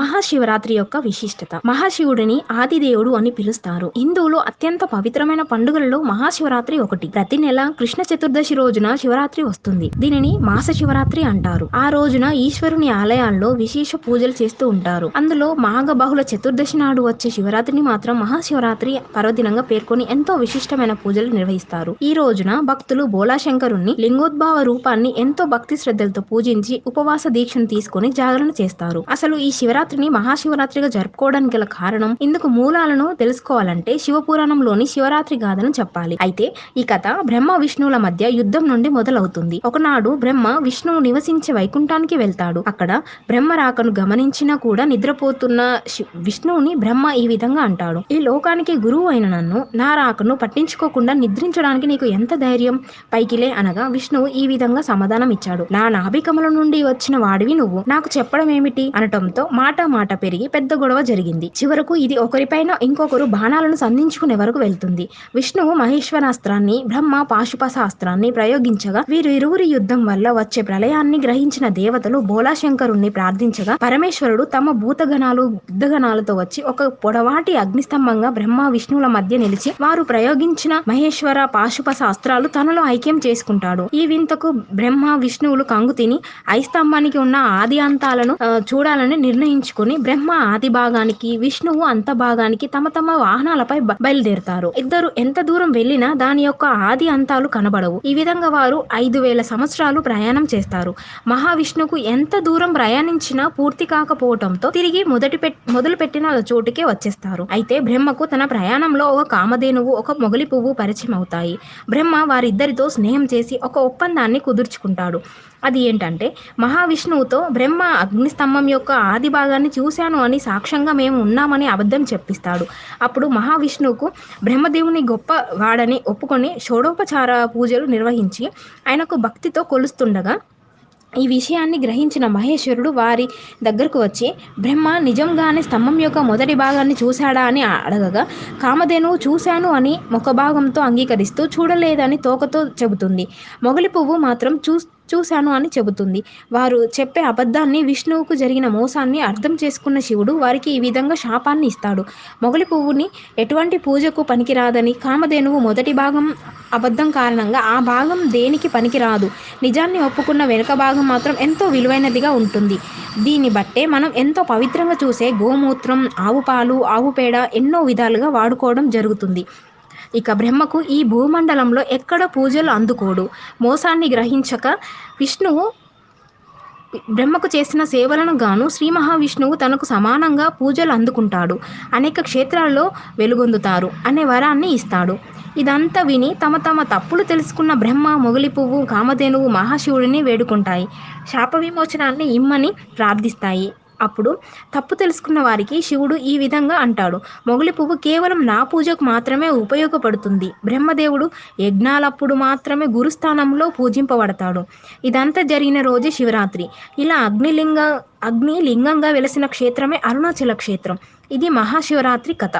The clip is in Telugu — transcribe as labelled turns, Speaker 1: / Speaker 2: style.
Speaker 1: మహాశివరాత్రి యొక్క విశిష్టత. మహాశివుడిని ఆదిదేవుడు అని పిలుస్తారు. హిందువులు అత్యంత పవిత్రమైన పండుగలలో మహాశివరాత్రి ఒకటి. ప్రతి నెల కృష్ణ చతుర్దశి రోజున శివరాత్రి వస్తుంది. దీనిని మాస శివరాత్రి అంటారు. ఆ రోజున ఈశ్వరుని ఆలయాల్లో విశేష పూజలు చేస్తూ ఉంటారు. అందులో మాఘ బహుళ చతుర్దశి నాడు వచ్చే శివరాత్రిని మాత్రం మహాశివరాత్రి పర్వదినంగా పేర్కొని ఎంతో విశిష్టమైన పూజలు నిర్వహిస్తారు. ఈ రోజున భక్తులు బోలాశంకరుణ్ణి లింగోద్భావ రూపాన్ని ఎంతో భక్తి శ్రద్ధలతో పూజించి ఉపవాస దీక్షను తీసుకొని జాగరణ చేస్తారు. అసలు ఈ శివరాత్రిని మహాశివరాత్రిగా జరుపుకోవడానికి గల కారణం ఇందుకు మూలాలను తెలుసుకోవాలంటే శివపురాణంలోని శివరాత్రి గాథను చెప్పాలి. అయితే ఈ కథ బ్రహ్మ విష్ణువుల మధ్య యుద్ధం నుండి మొదలవుతుంది. ఒకనాడు బ్రహ్మ విష్ణువు నివసించే వైకుంఠానికి వెళ్తాడు. అక్కడ బ్రహ్మ రాకను గమనించినా కూడా నిద్రపోతున్న శి- విష్ణువుని బ్రహ్మ ఈ విధంగా అంటాడు. ఈ లోకానికి గురువు అయిన నన్ను నా రాకను పట్టించుకోకుండా నిద్రించడానికి నీకు ఎంత ధైర్యం? పైకిలే అనగా విష్ణువు ఈ విధంగా సమాధానం ఇచ్చాడు నా నాభికమల నుండి వచ్చిన వాడివి నువ్వు. నాకు చెప్పడం ఏమిటి అనటంతో మాట మాట పెరిగి పెద్ద గొడవ జరిగింది. చివరకు ఇది ఒకరిపైన ఇంకొకరు బాణాలను సంధించుకునే వరకు వెళ్తుంది. విష్ణువు మహేశ్వరాస్త్రాన్ని బ్రహ్మ పాశుపశాస్త్రాన్ని ప్రయోగించగా వీరు ఇరువురి యుద్ధం వల్ల వచ్చే ప్రళయాన్ని గ్రహించిన దేవతలు బోలాశంకరుణ్ణి ప్రార్థించగా పరమేశ్వరుడు తమ భూతగణాలు యుద్ధగణాలతో వచ్చి ఒక పొడవాటి అగ్నిస్తంభంగా బ్రహ్మ విష్ణువుల మధ్య నిలిచి వారు ప్రయోగించిన మహేశ్వర పాశుప శాస్త్రాలు తనలో ఐక్యం చేసుకుంటాడు. ఈ వింతకు బ్రహ్మ విష్ణువులు కంగు తిని ఐస్తంభానికి ఉన్న ఆది అంతాలను చూడాలని నిర్ణయించారు. నిర్ణయించుకుని బ్రహ్మ ఆది భాగానికి విష్ణువు అంత భాగానికి తమ తమ వాహనాలపై బయలుదేరుతారు. ఇద్దరు ఎంత దూరం వెళ్ళినా దాని యొక్క ఆది అంతాలు కనబడవు. ఈ విధంగా వారు ఐదు వేల సంవత్సరాలు ప్రయాణం చేస్తారు. మహావిష్ణువుకు ఎంత దూరం ప్రయాణించినా పూర్తి కాకపోవటంతో తిరిగి మొదటి మొదలు పెట్టిన చోటుకే వచ్చేస్తారు. అయితే బ్రహ్మకు తన ప్రయాణంలో ఒక కామధేనువు ఒక మొగలి పువ్వు పరిచయం అవుతాయి. బ్రహ్మ వారిద్దరితో స్నేహం చేసి ఒక ఒప్పందాన్ని కుదుర్చుకుంటాడు. అది ఏంటంటే మహావిష్ణువుతో బ్రహ్మ అగ్నిస్తంభం యొక్క ఆది భాగాన్ని చూశాను అని సాక్ష్యంగా మేము ఉన్నామని అబద్ధం చెప్పిస్తాడు. అప్పుడు మహావిష్ణువుకు బ్రహ్మదేవుని గొప్ప వాడని ఒప్పుకొని షోడోపచార పూజలు నిర్వహించి ఆయనకు భక్తితో కొలుస్తుండగా ఈ విషయాన్ని గ్రహించిన మహేశ్వరుడు వారి దగ్గరకు వచ్చి బ్రహ్మ నిజంగానే స్తంభం యొక్క మొదటి భాగాన్ని చూశాడా? అని అడగగా కామధేనువు చూశాను అని ముఖభాగంతో అంగీకరిస్తూ చూడలేదని తోకతో చెబుతుంది. మొగలి పువ్వు మాత్రం చూ చూశాను అని చెబుతుంది. వారు చెప్పే అబద్ధాన్ని విష్ణువుకు జరిగిన మోసాన్ని అర్థం చేసుకున్న శివుడు వారికి ఈ విధంగా శాపాన్ని ఇస్తాడు. మొగలి పువ్వుని ఎటువంటి పూజకు పనికిరాదని కామధేనువు మొదటి భాగం అబద్ధం కారణంగా ఆ భాగం దేనికి పనికిరాదు? నిజాన్ని ఒప్పుకున్న వెనుక భాగం మాత్రం ఎంతో విలువైనదిగా ఉంటుంది. దీన్ని బట్టే మనం ఎంతో పవిత్రంగా చూసే గోమూత్రం ఆవు పాలు ఆవు పేడ ఎన్నో విధాలుగా వాడుకోవడం జరుగుతుంది. ఇక బ్రహ్మకు ఈ భూమండలంలో ఎక్కడ పూజలు అందుకోడు. మోసాన్ని గ్రహించక విష్ణువు బ్రహ్మకు చేసిన సేవలను గాను శ్రీ మహావిష్ణువు తనకు సమానంగా పూజలు అందుకుంటాడు. అనేక క్షేత్రాల్లో వెలుగొందుతారు అనే వరాన్ని ఇస్తాడు. ఇదంతా విని తమ తమ తప్పులు తెలుసుకున్న బ్రహ్మ మొగలి పువ్వు కామధేనువు మహాశివుడిని వేడుకుంటాయి. శాప విమోచనాన్ని ఇమ్మని ప్రార్థిస్తాయి. అప్పుడు తప్పు తెలుసుకున్న వారికి శివుడు ఈ విధంగా అంటాడు. మొగలి పువ్వు కేవలం నా పూజకు మాత్రమే ఉపయోగపడుతుంది. బ్రహ్మదేవుడు యజ్ఞాలప్పుడు మాత్రమే గురుస్థానంలో పూజింపబడతాడు. ఇదంతా జరిగిన రోజే శివరాత్రి. ఇలా అగ్నిలింగ అగ్ని లింగంగా వెలసిన క్షేత్రమే అరుణాచల క్షేత్రం. ఇది మహాశివరాత్రి కథ.